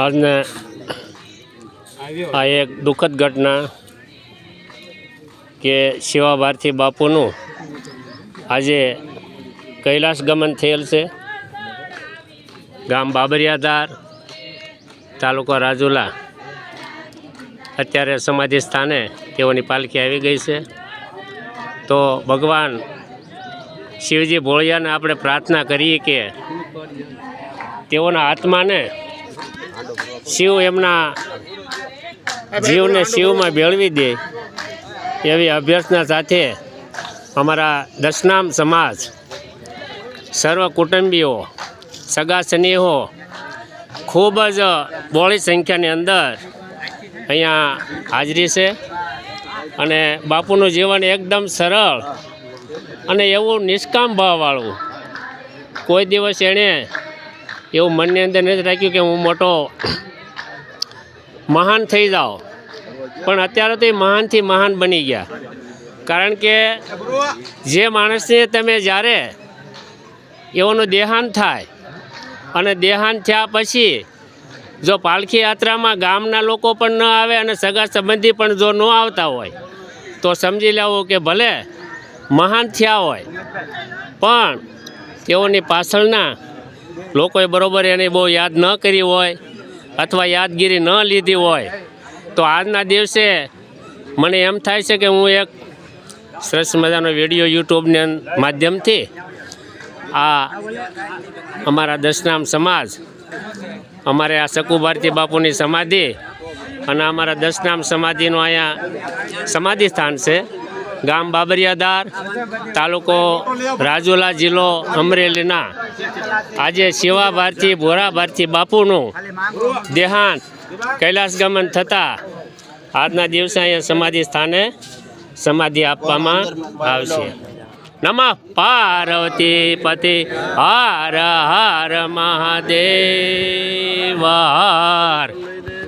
આજને આ એક દુઃખદ ઘટના કે શિવા ભારતી બાપુનું આજે કૈલાસ ગમન થયેલ છે. ગામ બાબરિયાધાર, તાલુકો રાજુલા. અત્યારે સમાધિ સ્થાને તેઓની પાલખી આવી ગઈ છે. તો ભગવાન શિવજી ભોળિયાને આપણે પ્રાર્થના કરીએ કે તેઓના આત્માને શિવ એમના જીવને શિવમાં ભેળવી દે એવી અભ્યર્થના સાથે અમારા દશનામ સમાજ, સર્વ કુટુંબીઓ, સગા સ્નેહો ખૂબ જ બોળી સંખ્યાની અંદર અહીંયા હાજરી છે અને બાપુનું જીવન એકદમ સરળ અને એવું નિષ્કામ ભાવવાળું. કોઈ દિવસ એણે એવું મનની અંદર નથી રાખ્યું કે હું મોટો મહાન થઈ જાઓ. પણ અત્યારે તો એ મહાનથી મહાન બની ગયા. કારણ કે જે માણસને તમે જ્યારે એઓનું દેહાંત થાય અને દેહાંત થયા પછી જો પાલખી યાત્રામાં ગામના લોકો પણ ન આવે અને સગા સંબંધી પણ જો ન આવતા હોય, તો સમજી લેવું કે ભલે મહાન થયા હોય, પણ તેઓની પાછળના લોકોએ બરોબર એને બહુ યાદ ન કરી હોય અથવા યાદગીરી ન લીધી હોય, તો આજના દિવસે મને એમ થાય છે કે હું એક સરસ મજાનો વીડિયો યુટ્યુબના માધ્યમથી આ અમારા દશનામ સમાજ, અમારે આ શકુ ભારતી બાપુની સમાધિ અને અમારા દશનામ સમાધિનું અહીંયા સમાધિ સ્થાન છે. ગામ બાબરિયાદાર, તાલુકો રાજુલા જિલ્લો અમરેલીના. આજે સેવા ભારતી, ભોરા ભારતી બાપુનું દેહાંત કૈલાસ ગમન થતાં આજના દિવસે અહીંયા સમાધિ સ્થાને સમાધિ આપવામાં આવશે. નમઃ પાર્વતી પતિ હર હર મહાદેવ, હર